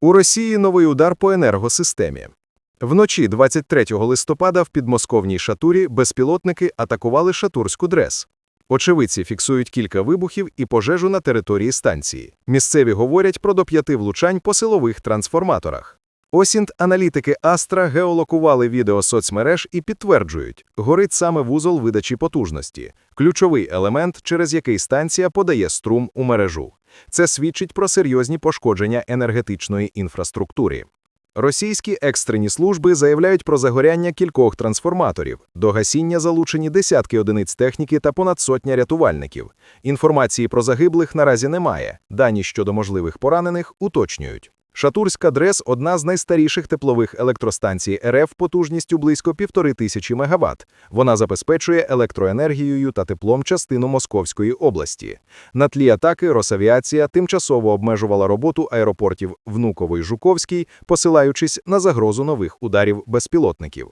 У Росії новий удар по енергосистемі. Вночі 23 листопада в підмосковній шатурі безпілотники атакували шатурську дрес. Очевидці фіксують кілька вибухів і пожежу на території станції. Місцеві говорять про до п'яти влучань по силових трансформаторах. Осінт-аналітики Астра геолокували відео соцмереж і підтверджують, горить саме вузол видачі потужності, ключовий елемент, через який станція подає струм у мережу. Це свідчить про серйозні пошкодження енергетичної інфраструктури. Російські екстрені служби заявляють про загоряння кількох трансформаторів. До гасіння залучені десятки одиниць техніки та понад сотня рятувальників. Інформації про загиблих наразі немає. Дані щодо можливих поранених уточнюють. Шатурська ДРЕС – одна з найстаріших теплових електростанцій РФ потужністю близько півтори тисячі мегаватт. Вона забезпечує електроенергією та теплом частину Московської області. На тлі атаки Росавіація тимчасово обмежувала роботу аеропортів Внуково і Жуковський, посилаючись на загрозу нових ударів безпілотників.